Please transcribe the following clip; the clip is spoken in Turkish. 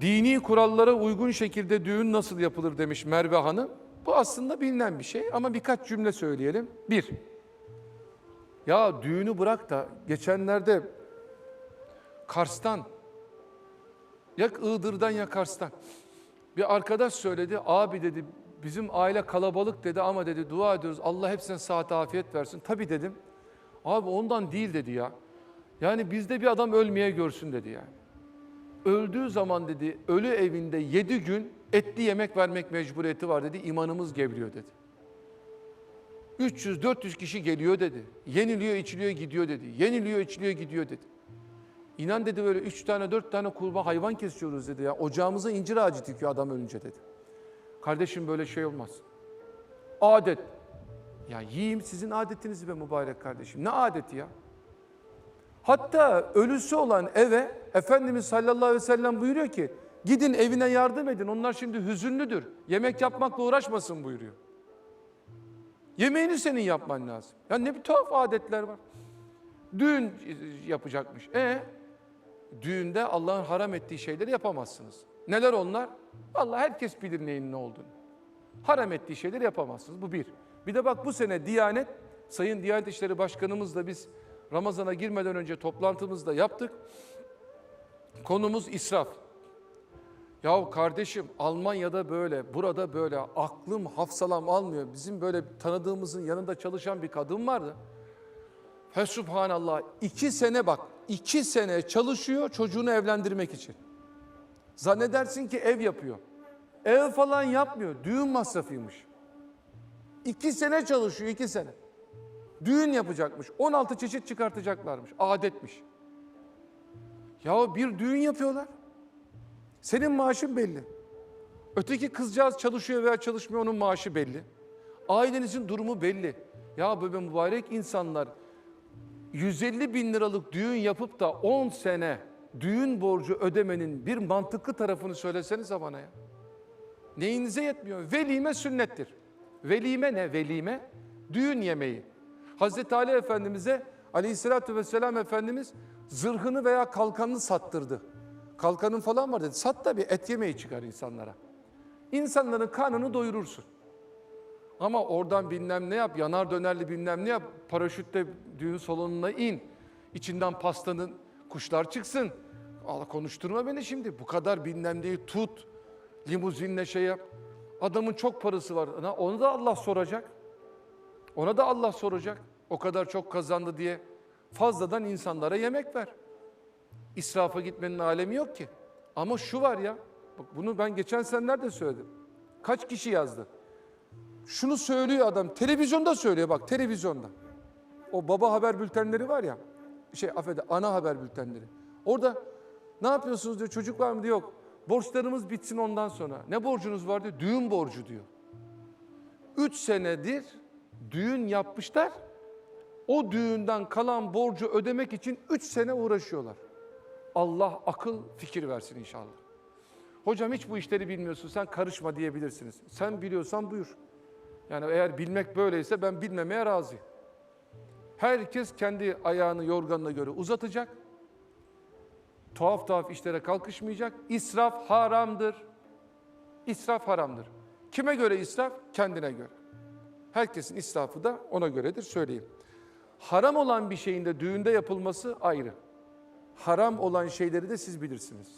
Dini kurallara uygun şekilde düğün nasıl yapılır demiş Merve Hanım. Bu aslında bilinen bir şey ama birkaç cümle söyleyelim. Bir, ya düğünü bırak da geçenlerde Kars'tan, ya Iğdır'dan ya Kars'tan bir arkadaş söyledi. Abi dedi bizim aile kalabalık dedi ama dedi dua ediyoruz Allah hepsine saat afiyet versin. Tabii dedim. Abi ondan değil dedi ya. Yani bizde bir adam ölmeye görsün dedi yani. Öldüğü zaman dedi ölü evinde yedi gün etli yemek vermek mecburiyeti var dedi. İmanımız gevriyor dedi. 300-400 kişi geliyor dedi. Yeniliyor, içiliyor, gidiyor dedi. Yeniliyor, içiliyor, gidiyor dedi. İnan dedi böyle üç tane dört tane kurban hayvan kesiyoruz dedi ya. Ocağımıza incir ağacı dikiyor adam ölünce dedi. Kardeşim böyle şey olmaz. Adet. Ya yiyeyim sizin adetinizi be mübarek kardeşim. Ne adeti ya? Hatta ölüsü olan eve Efendimiz sallallahu aleyhi ve sellem buyuruyor ki gidin evine yardım edin. Onlar şimdi hüzünlüdür. Yemek yapmakla uğraşmasın buyuruyor. Yemeğini senin yapman lazım. Ya ne bir tuhaf adetler var. Düğün yapacakmış. E düğünde Allah'ın haram ettiği şeyleri yapamazsınız. Neler onlar? Vallahi herkes bilir neyin ne olduğunu. Haram ettiği şeyleri yapamazsınız. Bu bir. Bir de bak bu sene Diyanet, Sayın Diyanet İşleri Başkanımızla biz Ramazan'a girmeden önce toplantımızda yaptık. Konumuz israf. Yahu kardeşim Almanya'da böyle, burada böyle aklım hafsalam almıyor. Bizim böyle tanıdığımızın yanında çalışan bir kadın vardı. Fe subhanallah iki sene bak iki sene çalışıyor çocuğunu evlendirmek için. Zannedersin ki ev yapıyor. Ev falan yapmıyor. Düğün masrafıymış. İki sene çalışıyor iki sene. Düğün yapacakmış. 16 çeşit çıkartacaklarmış. Adetmiş. Ya bir düğün yapıyorlar. Senin maaşın belli. Öteki kızcağız çalışıyor veya çalışmıyor onun maaşı belli. Ailenizin durumu belli. Ya böyle mübarek insanlar 150 bin liralık düğün yapıp da 10 sene düğün borcu ödemenin bir mantıklı tarafını söylesenize bana ya. Neyinize yetmiyor? Velime sünnettir. Velime ne? Velime düğün yemeği. Hazreti Ali Efendimiz'e aleyhissalatü vesselam Efendimiz zırhını veya kalkanını sattırdı. Kalkanın falan var dedi. Sat da bir et yemeği çıkar insanlara. İnsanların karnını doyurursun. Ama oradan bilmem ne yap, yanar dönerli bilmem ne yap, paraşütle düğün salonuna in. İçinden pastanın kuşlar çıksın. Allah konuşturma beni şimdi. Bu kadar bilmem neyi tut. Limuzinle şey yap. Adamın çok parası var. Ona- da Allah soracak. Ona da Allah soracak. O kadar çok kazandı diye fazladan insanlara yemek ver. İsrafa gitmenin alemi yok ki. Ama şu var ya, bak bunu ben geçen senelerde söyledim. Kaç kişi yazdı? Şunu söylüyor adam, televizyonda söylüyor bak, televizyonda. O baba haber bültenleri var ya, şey affede, ana haber bültenleri. Orada ne yapıyorsunuz diyor, çocuk var mı diyor, yok. Borçlarımız bitsin ondan sonra. Ne borcunuz var diyor, düğün borcu diyor. Üç senedir düğün yapmışlar. O düğünden kalan borcu ödemek için üç sene uğraşıyorlar. Allah akıl fikir versin inşallah. Hocam hiç bu işleri bilmiyorsun sen karışma diyebilirsiniz. Sen biliyorsan buyur. Yani eğer bilmek böyleyse ben bilmemeye razıyım. Herkes kendi ayağını yorganına göre uzatacak. Tuhaf tuhaf işlere kalkışmayacak. İsraf haramdır. İsraf haramdır. Kime göre israf? Kendine göre. Herkesin israfı da ona göredir söyleyeyim. Haram olan bir şeyin de düğünde yapılması ayrı. Haram olan şeyleri de siz bilirsiniz.